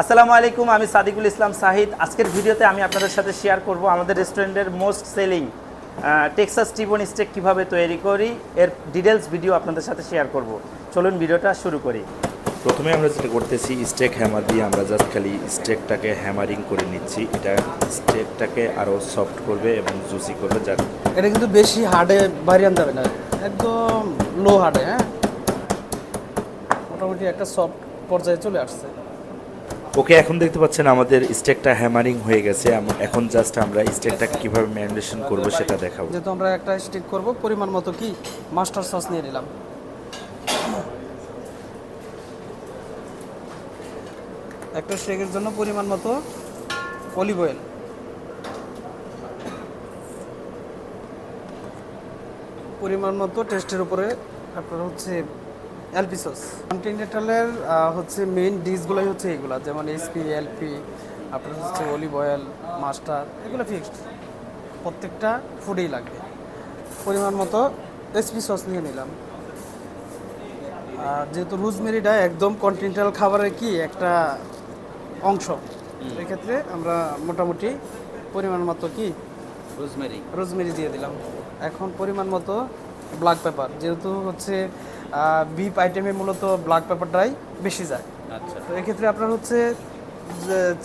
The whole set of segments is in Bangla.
আসসালামু আলাইকুম আমি সাদিকুল ইসলাম সাহিদ। আজকের ভিডিওতে আমি আপনাদের সাথে শেয়ার করব আমাদের রেস্টুরেন্টের most selling Texas t-bone steak কীভাবে তৈরি করি এর ডিটেলস ভিডিও আপনাদের সাথে শেয়ার করব। চলুন ভিডিওটা শুরু করি। প্রথমে আমরা যেটা করতেছি স্টেক হ্যামার দিয়ে আমরা জাস্ট খালি স্টেকটাকে হ্যামারিং করে নিচ্ছি। এটা স্টেকটাকে আরও সফট করবে এবং জুসি করবে যার এটা কিন্তু বেশি হার্ডে বাইরে আনতে হবে না একদম লো হার্ডে হ্যাঁ? মোটামুটি একটা সফট পর্যায়ে চলে আসছে। ওকে এখন দেখতে পাচ্ছেন আমাদের স্টেকটা হ্যামারিং হয়ে গেছে। এখন জাস্ট আমরা স্টেকটাকে কীভাবে ম্যারিনেশন করব সেটা দেখাবো। যেহেতু আমরা একটা স্টিক করব, পরিমাণ মতো কি মাস্টার সস নিয়ে নিলাম। একটা স্টেকের জন্য পরিমাণ মতো অলিভ অয়েল পরিমাণ মতো টেস্টের উপরে আপনার হচ্ছে এলপি সস কন্টিনেন্টালের হচ্ছে মেইন ডিশগুলোই হচ্ছে এগুলা যেমন এসপি এলপি আপনার হচ্ছে অলিভ অয়েল মাস্টার এগুলো ফিক্সড প্রত্যেকটা ফুডেই লাগবে। পরিমাণ মতো এসপি সস নিয়ে নিলাম। আর যেহেতু রুজমেরিটা একদম কন্টিনেন্টাল খাবারের কি একটা অংশ এক্ষেত্রে আমরা মোটামুটি পরিমাণ মতো কি? রোজমেরি রোজমেরি দিয়ে দিলাম। এখন পরিমাণ মতো ব্ল্যাক পেপার যেহেতু হচ্ছে বিপ আইটেমে মূলত ব্ল্যাক পেপারটাই বেশি যায়। আচ্ছা। তো এক্ষেত্রে আপনার হচ্ছে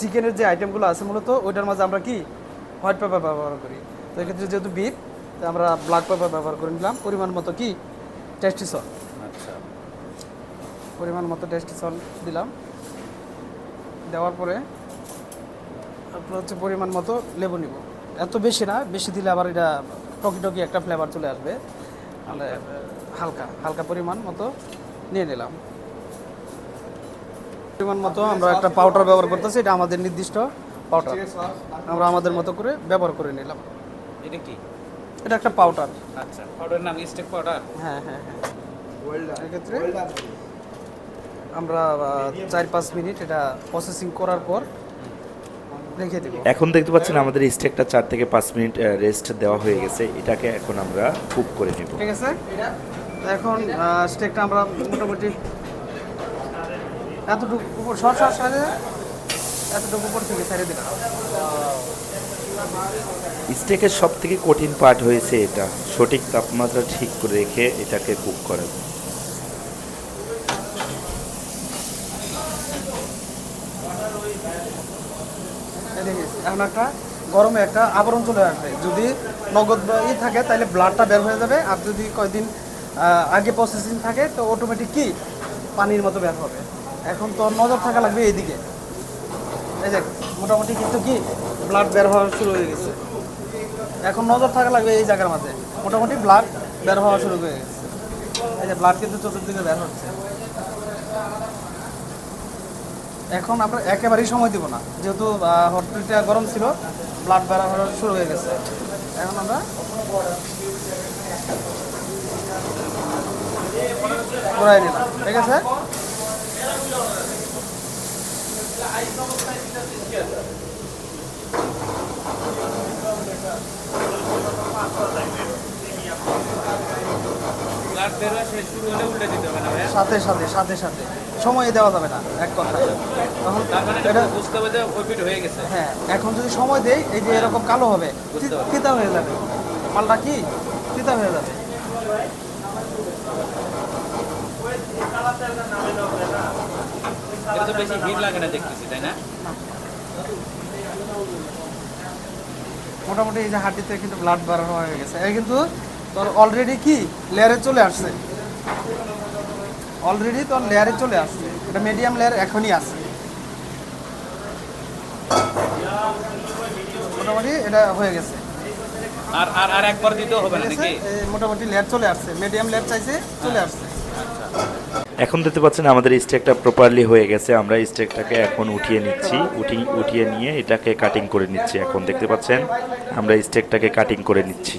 চিকেনের যে আইটেমগুলো আছে মূলত ওইটার মাঝে আমরা কি? হোয়াইট পেপার ব্যবহার করি। তো এক্ষেত্রে যেহেতু বিপ আমরা ব্ল্যাক পেপার ব্যবহার করে নিলাম। পরিমাণ মতো কি? টেস্টি সল আচ্ছা। পরিমাণ মতো টেস্টি সল দিলাম। দেওয়ার পরে আপনার হচ্ছে পরিমাণ মতো লেবু নিব। এত বেশি না বেশি দিলে আবার এটা টকি টকি একটা ফ্লেভার চলে আসবে। তাহলে হালকা হালকা পরিমাণ মতো নিয়ে নিলাম। পরিমাণ মতো আমরা একটা পাউডার ব্যবহার করতেছি এটা আমাদের নির্দিষ্ট পাউডার আমরা আমাদের মতো করে ব্যবহার করে নিলাম। এটা কি? এটা একটা পাউডার আচ্ছা পাউডার নাম স্টেক পাউডার হ্যাঁ হ্যাঁ হ্যাঁ। এক্ষেত্রে আমরা চার পাঁচ মিনিট এটা প্রসেসিং করার পর রেখে দেবো এখন দেখতে পাচ্ছেন আমাদের স্টেকটা চার থেকে পাঁচ মিনিট রেস্ট দেওয়া হয়ে গেছে। এটাকে এখন আমরা কুক করে নেব। ঠিক আছে? এখন স্টেকটা আমরা মোটামুটি এতটুকু উপর শর্ট শর্ট সাইডে এতটুকু উপর থেকে ছেড়ে দিলাম। স্টেকের সব থেকে কঠিন পার্ট হয়েছে এটা। সঠিক তাপমাত্রা ঠিক করে রেখে এটাকে কুক করা। এখন একটা গরমে একটা আবরণ চলে আসবে। যদি নগদ ই থাকে তাহলে ব্লাডটা বের হয়ে যাবে। আর যদি কয়দিন আহ, আগে প্রসেসিং থাকে তো অটোমেটিক কি পানির মতো বের হবে। এখন তো নজর থাকা লাগবে এইদিকে। এই দেখ মোটামুটি কিন্তু কি ব্লাড বের হওয়া শুরু হয়ে গেছে। এখন নজর থাকা লাগবে এই জায়গার মাঝে। মোটামুটি ব্লাড বের হওয়া শুরু হয়ে গেছে। এই যে ব্লাড কিন্তু চতুর্দিকে বের হচ্ছে। এখন আমরা একেবারেই সময় দিব না। যেহেতু হটপিলটা গরম ছিল ব্লাড বেড়া শুরু হয়ে গেছে। এখন আমরা ঘোরাই নিলাম। ঠিক আছে? সাথে সাথে সাথে সাথে। সময় দেওয়া যাবে না এক কথা। তখন এটা বুঝতে হবে যে হয়ে গেছে। হ্যাঁ এখন যদি সময় দেই এই যে এরকম কালো হবে। তিতা হয়ে যাবে। মালটা কি? তিতা হয়ে যাবে। এটা তো বেশি হিট লাগে না দেখতেছি তাই না? মোটামুটি এই যে হাঁটিতে কিন্তু ব্লাড বাড়ানো হয়ে গেছে। এই কিন্তু তোর অলরেডি কি? লেয়ারে চলে আসছে। অলরেডি তোর লেয়ারে চলে আসছে। এটা মিডিয়াম লেয়ার এখনই আছে। মোটামুটি এটা হয়ে গেছে। আর আর আর একবার দিতেও হবে? নাকি? এই মোটামুটি লেয়ার চলে আসছে। মিডিয়াম লেয়ার চাইছে চলে আসছে। এখন দেখতে পাচ্ছেন আমাদের স্টেকটা প্রপারলি হয়ে গেছে। আমরা স্টেকটাকে এখন উঠিয়ে নিচ্ছি। উঠি উঠিয়ে নিয়ে এটাকে কাটিং করে নিচ্ছি। এখন দেখতে পাচ্ছেন আমরা স্টেকটাকে কাটিং করে নিচ্ছি।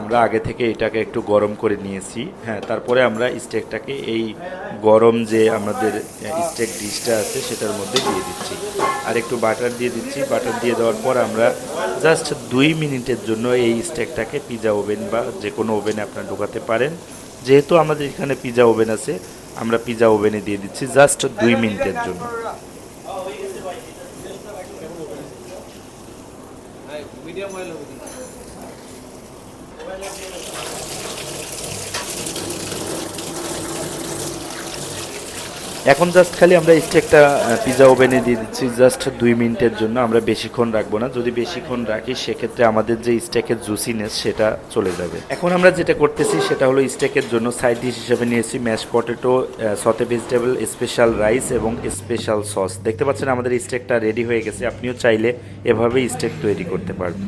আমরা আগে থেকে এটাকে একটু গরম করে নিয়েছি। হ্যাঁ তারপরে আমরা স্টেকটাকে এই গরম যে আমাদের স্টেক ডিশটা আছে সেটার মধ্যে দিয়ে দিচ্ছি। আর একটু বাটার দিয়ে দিচ্ছি। বাটার দিয়ে দেওয়ার পর আমরা জাস্ট দুই মিনিটের জন্য এই স্টেকটাকে পিজা ওভেন বা যে কোনো ওভেনে আপনারা ঢোকাতে পারেন। যেহেতু আমাদের এখানে পিজা ওভেন আছে, আমরা পিজা ওভেনে দিয়ে দিচ্ছি জাস্ট দুই মিনিটের জন্য। এখন জাস্ট খালি আমরা স্টেকটা পিজা ওভেনে দিয়ে দিচ্ছি জাস্ট দুই মিনিটের জন্য, আমরা বেশিক্ষণ রাখব না। যদি বেশিক্ষণ রাখি, সেক্ষেত্রে আমাদের যে স্টেকের জুসিনেস সেটা চলে যাবে। এখন আমরা যেটা করতেছি, সেটা হলো স্টেকের জন্য সাইড ডিশ হিসেবে নিয়েছি mash potato sauté vegetable special rice এবং স্পেশাল সস দেখতে পাচ্ছেন, আমাদের স্টেকটা রেডি হয়ে গেছে। আপনিও চাইলে এভাবেই স্টেক তৈরি করতে পারবেন।